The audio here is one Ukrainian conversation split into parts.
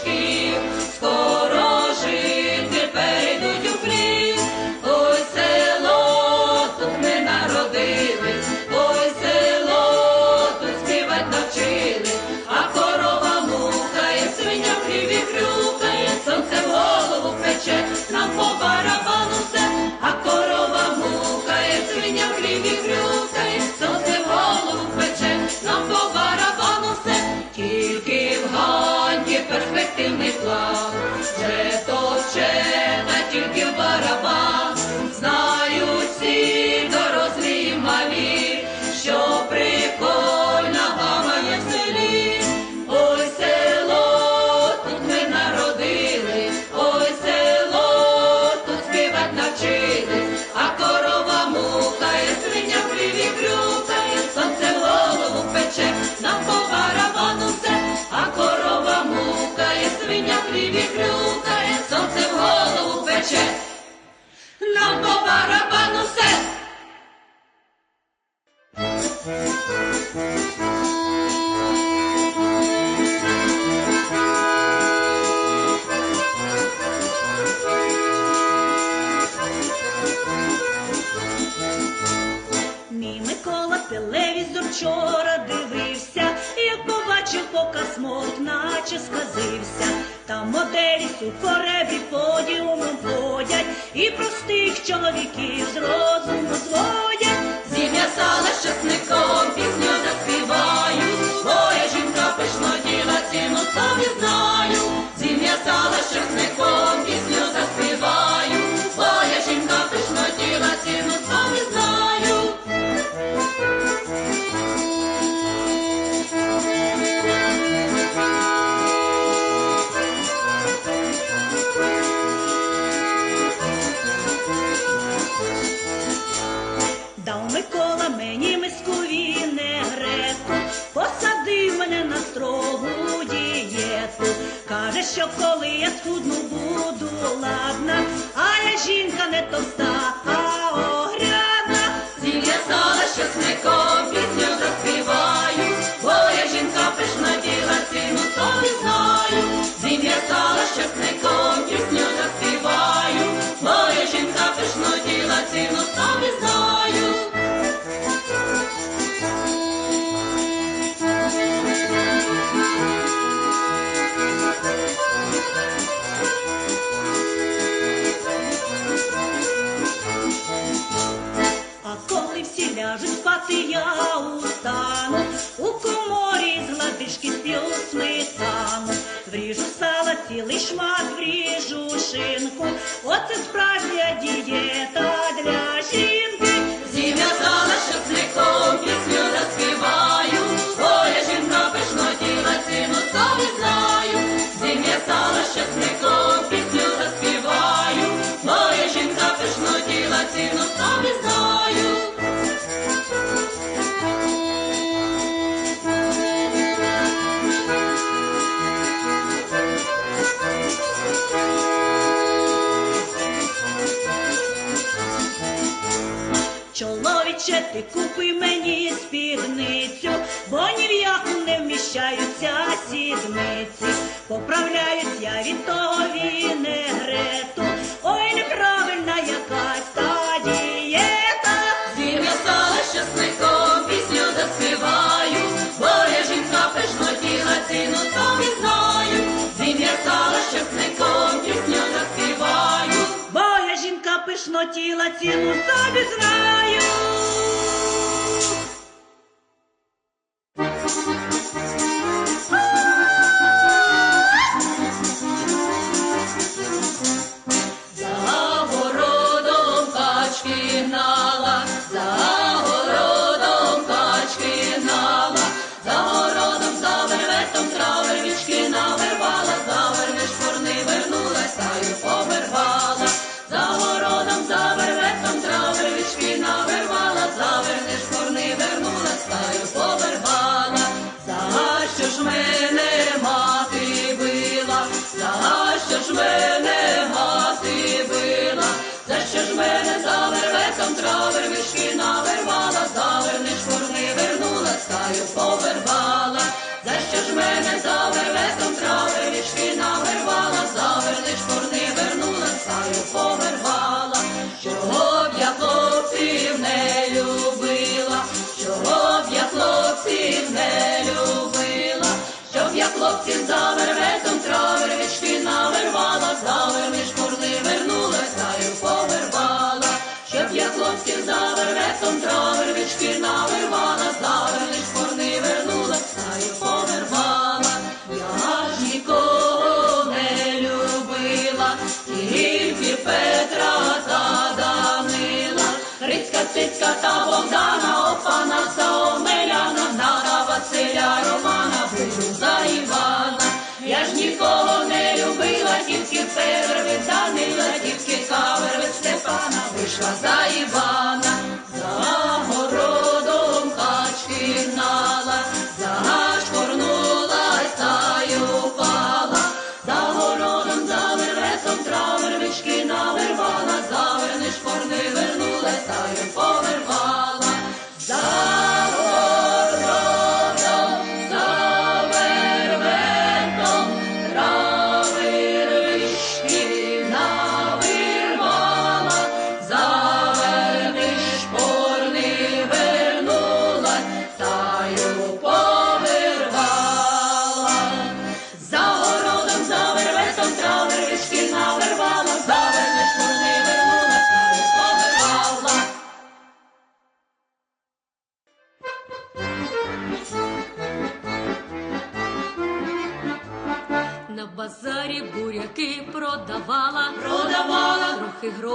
шкіл, перейдуть у хліб, ой село тут ми народили, ой село тут співать навчили, а корова мухає, свиня в хлібі хрюкає, сонце в голову пече, нам по барабану все, а корова мухає, свиня в хлібі хрюкає. with love. Мій Микола телевізор вчора дивився, як побачив показ мод, наче сказився. Там моделі сукореві подіумом водять, і простих чоловіків з розуму зводять. Зім'я стала щасником пісню заспіваю, Моя жінка пишно діла ціну собі знаю, Зім'я стала щасником. retos очищаються сідниці, поправляють я від того вінегрету, ой, неправильна якась та дієта. зім'я я стала щасником, пісню заспіваю, бо я жінка пишно тіла ціну собі знаю, Зім я стала щасником, пісню заспіваю, бо я жінка пишно тіла ціну собі знаю. Вернула, стаю повервала, чого б я хлопців не любила, чого б я хлопців не любила, щоб я хлопців за верветом травервички навервала, за верниш порни вернула, стаю повервала, щоб я хлопців за верветом травервички навервала, за верниш порни Грицька, та Богдана, Опана, Саомеляна, Гната, Василя, Романа, вийду за Івана. Я ж нікого не любила, тільки Федор Данила, тільки кавер Степана, вийшла за Івана,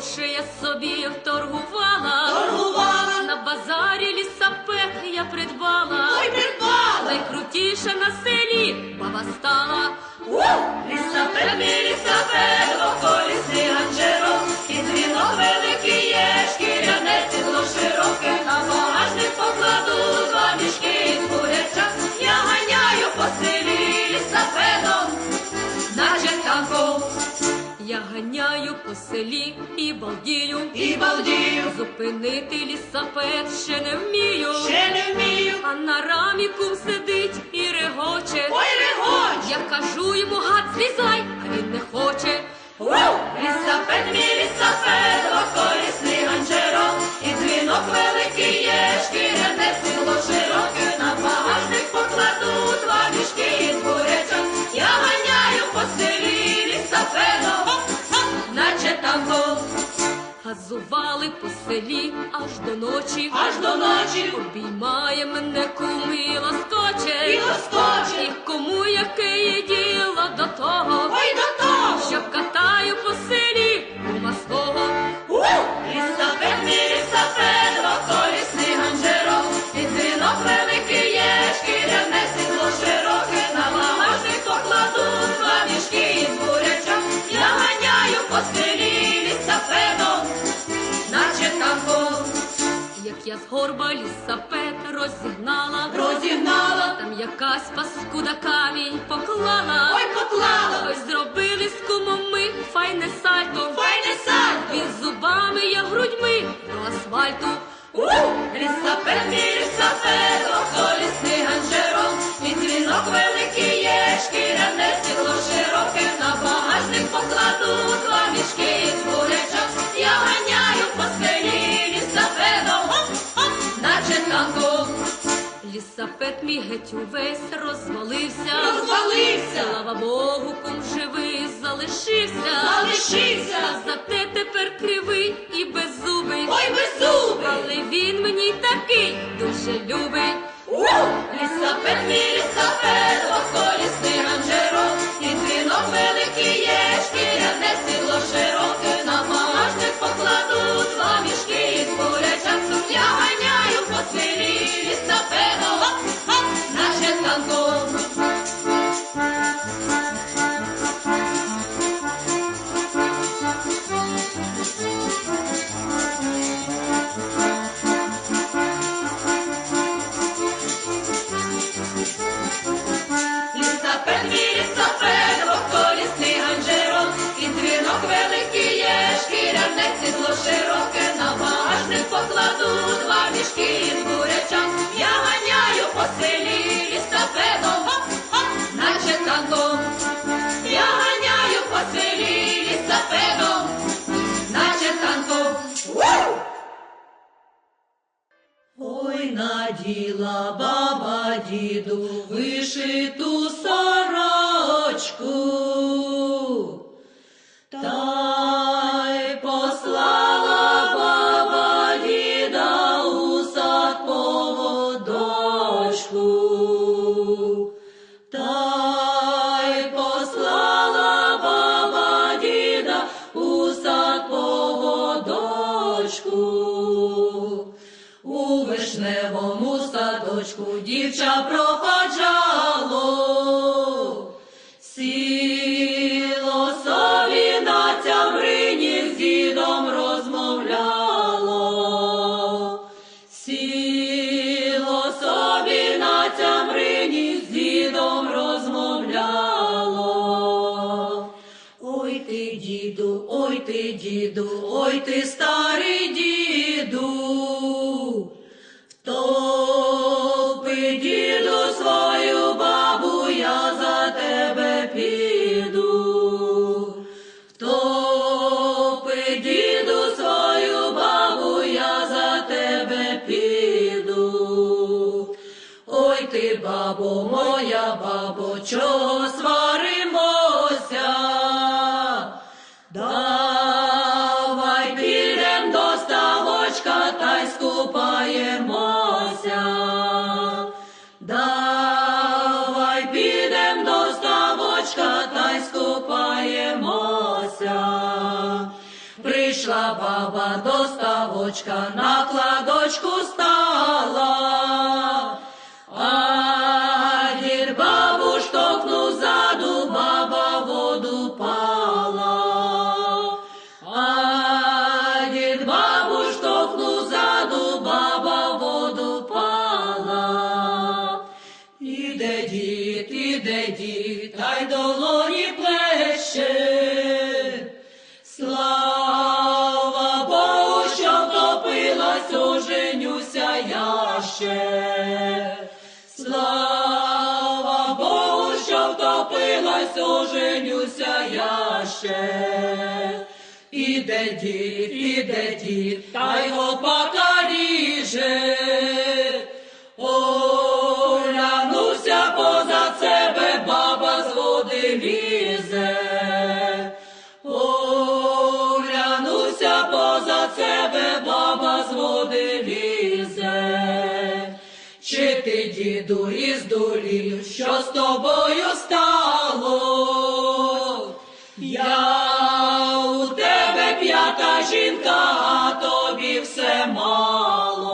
грошей я собі вторгувала. Торгувала. На базарі лісапек я придбала. Ой, придбала. Найкрутіша на селі баба стала. Лісапек, мій лісапет, околісний ганчерок, ганяю по селі і балдію. і балдію, Зупинити лісапет ще не вмію. ще не вмію, А на рамі кум сидить і регоче. ой, регоче! Я кажу йому гад злізай, а він не хоче. Лісапет, мій Газували по селі аж до ночі. аж до ночі. Обіймає мене кум і лоскоче. І лоскоче. І кому яке є діло до того, Ой, до того, що катаю по селі кума свого. лісапет, мій лісапет, околісний ганчерок, і дзвінок великий є, шкіряне сідло я з горба лісапет розігнала, розігнала, там якась паскуда камінь поклала. ой, поклала, Ось зробили з кумом ми файне сальто. файне сальто. Він зубами, я грудьми до асфальту. Лісапет, мій лісапет, околісний ганчерок, і дзвінок великий є, шкіряне сідло широке, на багажник покладу велосипед мій геть увесь розвалився, розвалився, слава Богу, кум живий залишився, залишився, а зате тепер кривий і беззубий, ой, беззубий, але він мені такий дуже любить. Лісапет мій лісапет, двохколісний ранжеро широке на багажник покладу два мішки з бурячам. Я ганяю по селі лістапедом, наче танком. Я ганяю по селі лістапедом, наче танком. Ой, наділа баба, діду, вишиту сорочку. у вишневому садочку дівча проходжало. доставочка на кладочку стала. Утопилась, оженюся я ще. Іде дід, іде дід, та його покаріже. долі, що з тобою стало, я у тебе п'ята жінка, а тобі все мало.